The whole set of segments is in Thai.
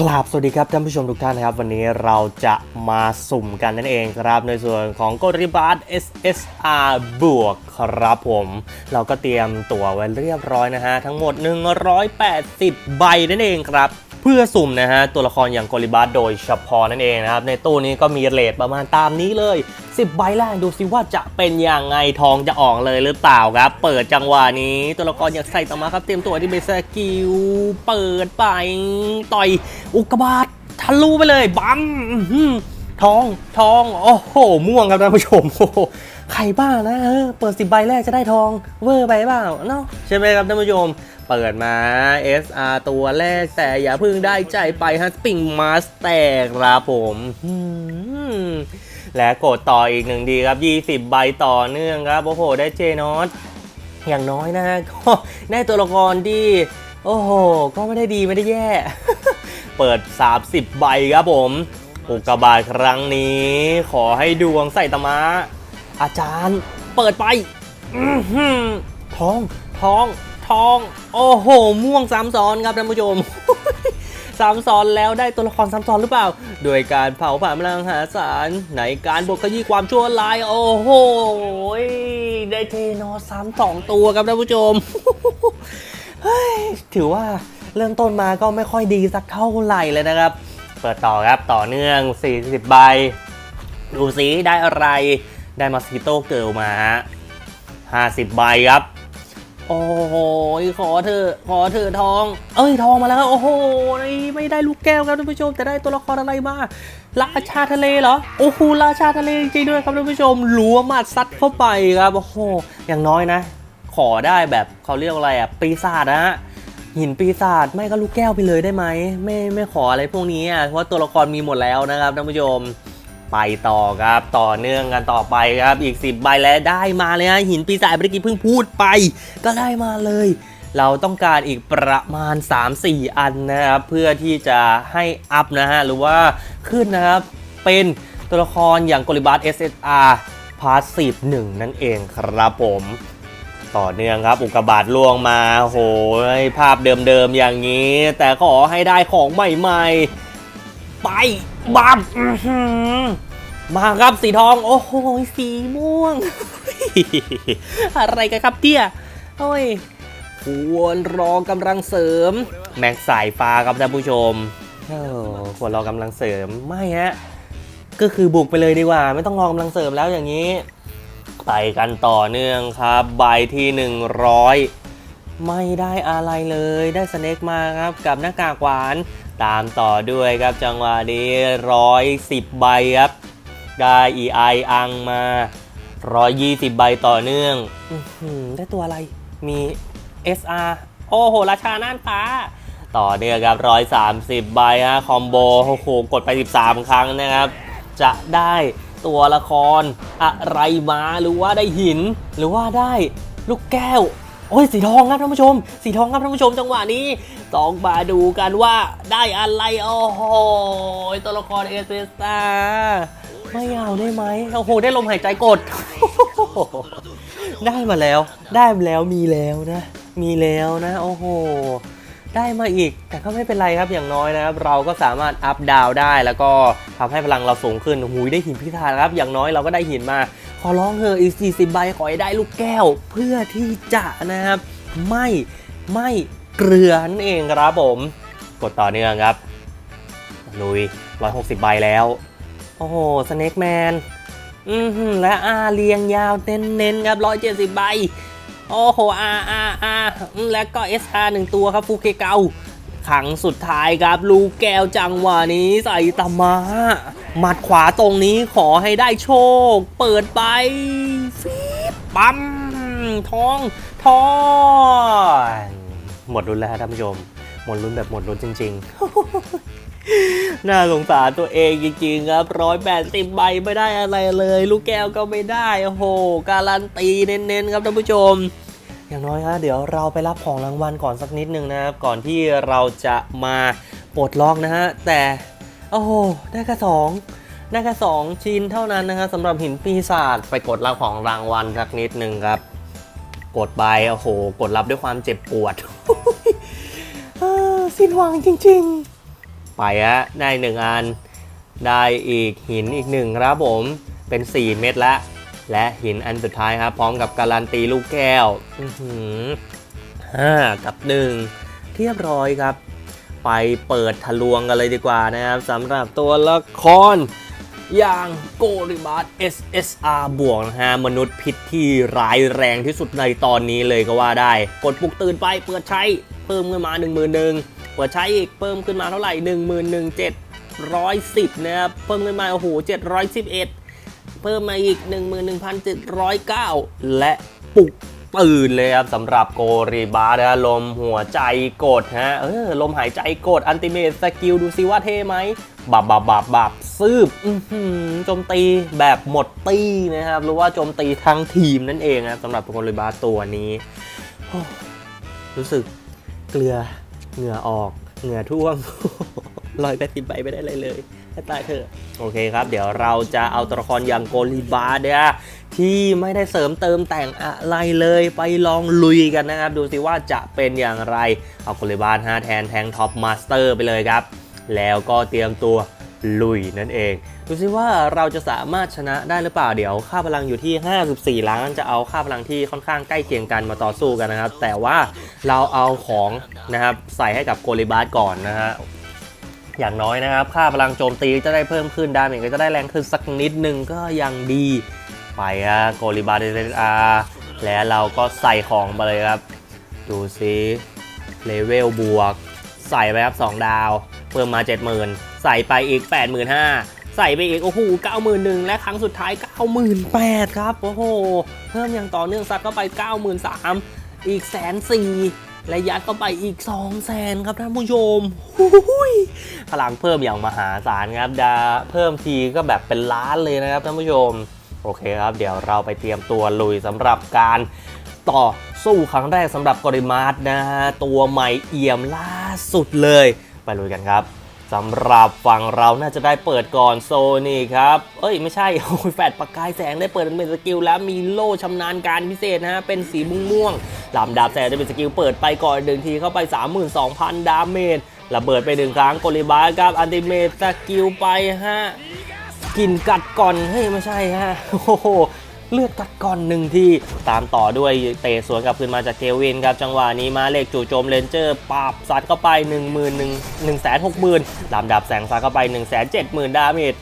กราบสวัสดีครับท่านผู้ชมทุกท่านนะครับ วันนี้เราจะมาสุ่มกันนั่นเองครับ ในส่วนของกริบาร์ SSR บวกครับผม เราก็เตรียมตั๋วไว้เรียบร้อยนะฮะ ทั้งหมด 180 ใบนั่นเองครับเพื่อสุ่มนะฮะตัวละครอย่างกริบาร์โดยเฉพาะนั่นเองนะครับในตู้นี้ก็มีเรทประมาณตามนี้เลย 10 ใบแรกดูสิว่าจะเป็นอยังไงทองจะออกเลยหรือเปล่าครับ เปิดจังหวะนี้ตัวละครอยากใส่ต่อมาครับเตรียมตัวที่เบสกิลเปิดไปต่อยอุกบาตทะลุไปเลยบัมท้อหือทองทองโอ้โหม่วงครับท่านผู้ชมโอ้ใครบ้านะเออเปิดสิบใบแรกจะได้ทองเวอร์ไปเปล่าเนาะใช่ไหมครับท่านผู้ชมเปิดมา SR ตัวแรกแต่อย่าเพิ่งได้ใจไปฮะปิงมาสแตกครับผม และกดต่ออีกหนึ่งดีครับ 20 ใบต่อเนื่องครับ โอ้โห ได้เจนอสอย่างน้อยนะฮะก็ได้ตัวละครที่ โอ้โห ก็ไม่ได้ดีไม่ได้แย่ เปิด 30 ใบครับผมอุกกาบาตครั้งนี้ ขอให้ดวงใส่ตะมะ อาจารย์เปิดไปอื้อหือทองทองทอง โอ้โห ม่วงซ้ำซ้อนครับท่านผู้ชม ซ้ำซ้อนแล้วได้ตัวละครซ้ำซ้อนหรือเปล่า โดยการเผาผ่านพลังหาศาลในการบวกขยี้ความชั่วร้ายโอ้โหได้เทนอซ้ำสองตัวครับท่านผู้ชมถือว่าเริ่มต้นมาก็ไม่ค่อยดีสักเท่าไหร่เลยนะครับ เปิดต่อครับต่อเนื่อง 40 ใบ ดูสิได้อะไรได้มาสกิโต้เกิลมาฮะ50 ใบครับ โอ้โหขอเธอขอเธอทอง เอ้ยทองมาแล้วครับโอ้โหไม่ได้ลูกแก้วครับท่านผู้ชมแต่ได้ตัวละครอะไรมาราชาทะเลเหรอโอ้โหราชาทะเลจริงด้วยครับท่านผู้ชมหลัวมัดซัดเข้าไปครับโอ้โหอย่างน้อยนะ ขอได้แบบเขาเรียกอะไรอะปีศาจนะฮะหินปีศาจไม่ก็ลูกแก้วไปเลยได้ไหมไม่ไม่ขออะไรพวกนี้อะเพราะตัวละครมีหมดแล้วนะครับท่านผู้ชม ไปต่อครับ ต่อเนื่องกันต่อไปครับ อีก 10 ใบแล้วได้มาเลยฮะหินปีศาจเมื่อกี้เพิ่งพูดไป ก็ได้มาเลย เราต้องการอีกประมาณ 3-4 อันนะครับ เพื่อที่จะให้อัพนะฮะ หรือว่าขึ้นนะครับ เป็นตัวละครอย่างกลิบัส SSR พาสซีฟ1นั่นเองครับผม ต่อเนื่องครับ อุกกาบาตล่วงมาโหยภาพเดิมๆอย่างนี้ แต่ขอให้ได้ของใหม่ๆ ไปบัมอื มาครับสีทอง โอ้โหสีม่วง อะไรกันครับเตี้ยโอ้ยควรรอกำลังเสริม แม็กสายฟ้าครับท่านผู้ชมโอ้ควรรอกำลังเสริมไม่ฮะก็คือบุกไปเลยดีกว่า ไม่ต้องรอกำลังเสริมแล้วอย่างนี้ ไปกันต่อเนื่องครับ ใบที่ 100 ไม่ได้อะไรเลยได้สเน็กมาครับกับหน้ากากหวาน ตามต่อด้วยครับจังหวะนี้ร้อยสิบใบครับ ได้ EI อังมา 120 ใบต่อเนื่องอื้อหือได้ตัวอะไร มี SR โอ้โห ราชาน่านฟ้า ต่อเนื่องครับ 130 ใบฮะ คอมโบ โอ้โห กดไป 13 ครั้งนะครับ จะได้ตัวละครอะไรมา หรือว่าได้หิน หรือว่าได้ลูกแก้ว โอ้ย สีทองครับท่านผู้ชม สีทองครับท่านผู้ชม จังหวะนี้ต้องมาดูกันว่าได้อะไร โอ้โห ตัวละครเอเซสตา ไม่เอาได้ไหมโอ้โหได้ลมหายใจกด ได้มาแล้ว ได้มาแล้วมีแล้วนะ มีแล้วนะ โอ้โหได้มาอีก แต่ก็ไม่เป็นไรครับอย่างน้อยนะครับ เราก็สามารถอัพดาวได้แล้วก็ทำให้พลังเราสูงขึ้นหูยได้หินพิธาครับ อย่างน้อยเราก็ได้หินมา ขอร้องเถออีก 40 ใบขอให้ได้ลูกแก้ว เพื่อที่จะนะครับ ไม่ไม่เกลือนั่นเองครับผม กดต่อเนื่องครับ ลุย 160 ใบแล้ว โอ้โหสเน็กแมนอือหือและอาเรียงยาวเน้นๆครับ170ใบ โอ้โหอาอาอาอืมและก็ SR หนึ่งตัวครับฟูเคเกาขังสุดท้ายครับ ลูกแก้วจังหวะนี้ใส่ตามาหมัดขวาตรงนี้ขอให้ได้โชค เปิดไปฟีบปั๊มทองทองหมดรุนแล้วท่านผู้ชม หมดรุ่นแบบหมดรุ่นจริง ๆ น่าสงสารตัวเองจริงๆครับร้อยแปดสิบใบไม่ได้อะไรเลย ลูกแก้วก็ไม่ได้ โอ้โห การันตีเน้นๆ ครับท่านผู้ชม อย่างน้อยฮะเดี๋ยวเราไปรับของรางวัลก่อนสักนิดนึงนะครับ ก่อนที่เราจะมาปลดล็อกนะฮะ แต่ โอ้โห ได้แค่สองได้แค่สองชิ้นเท่านั้นนะฮะสำหรับหินปีศาจไปกดรับของรางวัลสักนิดนึงครับ กดไปโอ้โห กดรับด้วยความเจ็บปวด สิ้นหวังจริงๆ ไปฮะได้หนึ่งอัน ได้อีกหินอีกหนึ่งครับผม เป็น 4 เม็ดล้วและหินอันสุดท้ายครับ พร้อมกับการันตีลูกแก้วห้ากับหนึ่งเรียบร้อยครับ ไปเปิดทะลวงกันเลยดีกว่านะครับสำหรับตัวละครอย่างโกริบัส SSR บวกนะฮะ มนุษย์พิษที่ร้ายแรงที่สุดในตอนนี้เลยก็ว่าได้ กดปลุกตื่นไปเปิดใช้ เพิ่มขึ้นมา1 1 0 0 0 เปิดใช้อีกเพิ่มขึ้นมาเท่าไหร่ 1 1 710 นะครับ เพิ่มขึ้นมา โอ้โห 711 เพิ่มมาอีก 11,709 และปุกตื่นเลยครับสำหรับโกริบาร์นะลมหัวใจกดฮะเออลมหายใจกดอันติเมตสกิลดูซิว่าเท่ไหมบับบับบับบับซืบอื้อโจมตีแบบหมดตี้นะครับ หรือว่าโจมตีทั้งทีมนั่นเองนะสำหรับโกริบาร์ตัวนี้ รู้สึกเกลือ เหงื่อออกเหงื่อท่วมลอยไปติดใบไม่ได้เลยเลยให้ตายเถอะโอเคครับ เดี๋ยวเราจะเอาตัวละครอย่างโกลิบาเนี่ยที่ไม่ได้เสริมเติมแต่งอะไรเลยไปลองลุยกันนะครับ ดูสิว่าจะเป็นอย่างไร เอาโกลิบา5แทนแทงท็อปมาสเตอร์ไปเลยครับ แล้วก็เตรียมตัว ลุยนั่นเอง ดูสิว่าเราจะสามารถชนะได้หรือเปล่าเดี๋ยว ค่าพลังอยู่ที่ 54 ล้านจะเอาค่าพลังที่ค่อนข้างใกล้เคียงกันมาต่อสู้กันนะครับ แต่ว่าเราเอาของนะครับใส่ให้กับโกลิบาสก่อนนะฮะอย่างน้อยนะครับ ค่าพลังโจมตีจะได้เพิ่มขึ้นดาเมจก็จะได้แรงขึ้นสักนิดนึงก็ยังดีไปอะโกลิบาเดนอาแล้วเราก็ใส่ของไปเลยครับ ดูซิเลเวลบวก ใส่ไปครับ 2 ดาว เพิ่มมา 70,000 ใส่ไปอีก 85,000ใส่ไปอีกโอ้โห91,000และครั้งสุดท้าย 98,000ครับโอ้โหเพิ่มอย่างต่อเนื่องซัดเข้าไป 93,000อีกแสนสี่และยัดเข้าไปอีก 2 0 0แสนครับท่านผู้ชมหุยพลังเพิ่มอย่างมหาศาลครับดาเพิ่มทีก็แบบเป็นล้านเลยนะครับท่านผู้ชม โอเคครับ เดี๋ยวเราไปเตรียมตัวลุยสำหรับการต่อสู้ครั้งแรกสำหรับกริมาร์นะฮะตัวใหม่เอี่ยมล่าสุดเลย ไปลุยกันครับ สำหรับฝั่งเราน่าจะได้เปิดก่อนโซนี่ครับ เอ้ยไม่ใช่โอ้ยแฟดประกายแสงได้เปิดเป็นสกิลแล้วมีโล่ชำนาญการพิเศษนะฮะ เป็นสีม่วงม่วงๆลำดาบแสงได้เป็นสกิลเปิดไปก่อนหนึ่งทีเข้าไป 32,000 ดาเมจระเบิดไปหนึ่งครั้งโกลิบาร์ครับอันติเมตสกิลไปฮะกินกัดก่อนเฮ้ยไม่ใช่ฮะโอ้โห เลือดกัดก่อนหนึ่งที่ตามต่อด้วยเตะสวนกลับคืนมาจากเกวินครับจังหวะนี้มาเลขจู่โจมเลนเจอร์ปาบซัดเข้าไป 1 1 0 0 0 1 1 6 0 0 0ลำดับแสงซัดเข้าไป 1 7 0 0 0 0ดาเมจ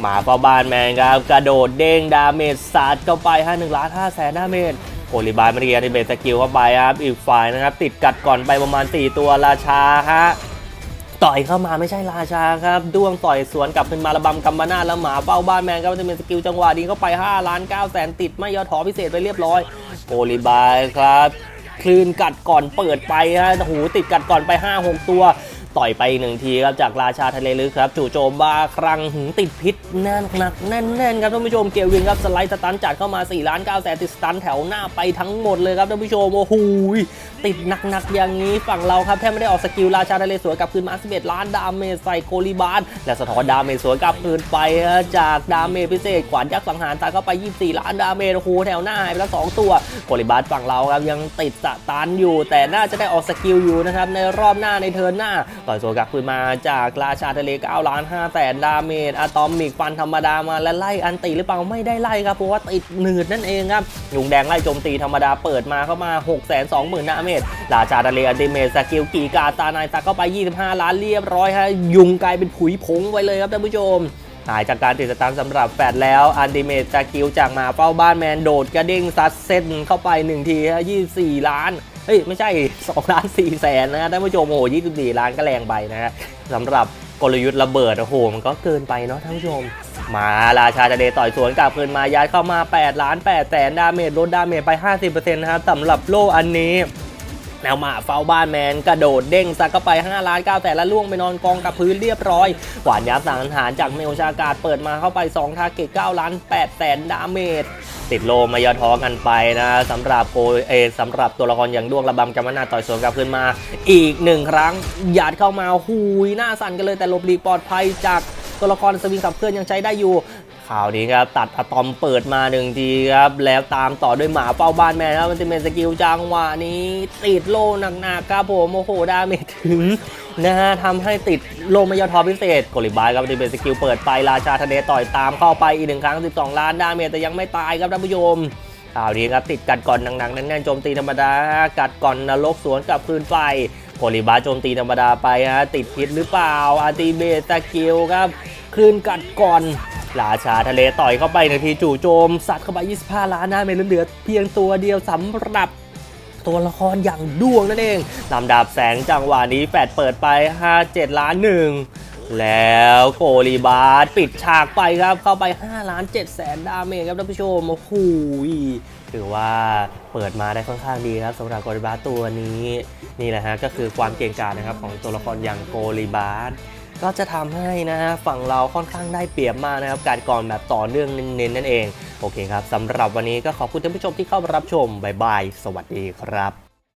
หมาเฝ้าบ้านแมนครับ กระโดดเด้งดาเมจซัดเข้าไป 5 1ล้าน5แสนดาเมจโอลิบายมาเรียในเบสกิลเข้าไปครับอีกฝ่ายนะครับติดกัดก่อนไปประมาณ 4 ตัวราชาฮะ ต่อยเข้ามาไม่ใช่ราชาครับด้วงต่อยสวนกลับขึ้นมาระบำกัมบานาแล้วหมาเป้าบ้านแมนก็จะเป็นสกิลจังหวะดีเข้าไป 5 ล้าน9แสนติด ไม่ย่อถอพิเศษไปเรียบร้อยโอลิบายครับ คลื่นกัดก่อนเปิดไปฮะหูติดกัดก่อนไป 5 6 ตัว ต่อยไปหนึ่งทีครับจากราชาทะเลลึกครับจู่โจมบาครังหึงติดพิษแน่นหนักแน่นๆครับท่านผู้ชมเกลวินครับสไลด์สตันจัดเข้ามา4ล้าน9แสนติดสตันแถวหน้าไปทั้งหมดเลยครับท่านผู้ชมโอ้โหติดหนักๆอย่างนี้ฝั่งเราครับแทบไม่ได้ออกสกิลราชาทะเลสวยกลับคืนมา11ล้านดาเมจใส่โกลิบาลและสะท้อนดาเมจสวยกลับคืนไปจากดาเมจพิเศษขวานยักษ์สังหารตาเข้าไป 24 ล้านดาเมจโอ้โหแถวหน้าหายไปแล้วสองตัวโกลิบาลฝั่งเราครับยังติดสตันอยู่ แต่น่าจะได้ออกสกิลอยู่นะครับในรอบหน้าในเทิร์นหน้าต่อยสวนกลับคืนมาจากราชาทะเล9ล้าน5แสนดาเมจอะตอมิกฟันธรรมดามาและไล่อันติหรือเปล่าไม่ได้ไล่ครับเพราะว่าติดหนืดนั่นเองครับยุงแดงไล่โจมตีธรรมดาเปิดมาเข้ามา6 2 0 0 0 0ดาเมจราชาทะเลอันติเมจสกิลกีกาตานายตักเข้าไป 25 ล้านเรียบร้อยฮะยุงกลายเป็นผุยผงไว้เลยครับท่านผู้ชมหายจากการติดสตาร์สำหรับแฟดแล้วอันติเมตสกิลจากมาเป้าบ้านแมนโดดกระเด้งซัดเส้นเข้าไป 1 ทีฮะ24 ล้าน เฮ้ย ไม่ใช่2ล้าน4แสนนะท่านผู้ชมโอ้โห24ล้านก็แรงไปนะฮะสำหรับกลยุทธ์ระเบิดโอ้โหมันก็เกินไปเนาะท่านผู้ชม มาราชาทะเลต่อยสวนกลับคืนมายัดเข้ามา8ล้าน8แสนดาเมจลดดาเมจไป 50%นะครับสำหรับโล่อันนี้ แล้วมาเฝ้าบ้านแมนกระโดดเด้งซักเข้าไป 5 ล้าน9แต่ละล่วงไปนอนกองกับพื้นเรียบร้อย หวานยับสังหารจากเมลชากาดเปิดมาเข้าไป 2 ทาเกต9ล้าน8แสนดาเมจติดโลมายอท้อกันไปนะสำหรับโกเอสำหรับตัวละครอย่างด้วงระบำกำมนาต่อยสวนกลับขึ้นมา อีกหนึ่งครั้งหยาดเข้ามาหุยหน้าสั่นกันเลยแต่หลบหลีกปลอดภัยจากตัวละครสวิงขับเคลื่อนยังใช้ได้อยู่ ข่าวนี้ครับตัดอะตอมเปิดมาหนึ่งทีครับแล้วตามต่อด้วยหมาเป้าบ้านแมนครับมันจะเป็นสกิลจังหวะนี้ติดโลหนักๆครับผมโอ้โหดาเมจถึงนะฮะทำให้ติดโลมายาทอพิเศษกลิบายครับที่เป็นสกิลเปิดไปราชาทะเลต่อยตามเข้าไปอีกหนึ่งครั้ง 12 ล้านดาเมจแต่ยังไม่ตายครับท่านผู้ชมข่าวนี้ครับติดกัดก่อนหนักๆแน่นๆโจมตีธรรมดา กัดก่อนนรกสวนกับคืนไฟโกลิบาโจมตีธรรมดาไปฮะติดพิษหรือเปล่าอาร์ติเบตสกิลครับคลื่นกัดก่อน ราชาทะเลต่อยเข้าไปนึ่งทีจู่โจมสัตว์เข้าไป 25 ล้านดาเมจเหลือเพียงตัวเดียวสำหรับตัวละครอย่างด้วงนั่นเองลำดับแสงจังหวะนี้แฟดเปิดไป 57 ล้านหนึ่งแล้วโกลีบาร์ปิดฉากไปครับเข้าไป 5 ล้าน7แสนดาเมจครับท่านผู้ชมโอ้โหถือว่าเปิดมาได้ค่อนข้างดีครับสำหรับโกลีบาร์ตัวนี้นี่แหละฮะก็คือความเก่งกาจนะครับของตัวละครอย่างโกลีบาร์ ก็จะทำให้นะฮะฝั่งเราค่อนข้างได้เปรียบมากนะครับ การก่อนแบบต่อเนื่องเน้นๆนั่นเอง โอเคครับสำหรับวันนี้ก็ขอบคุณท่านผู้ชมที่เข้ามารับชมบ๊ายบาย สวัสดีครับ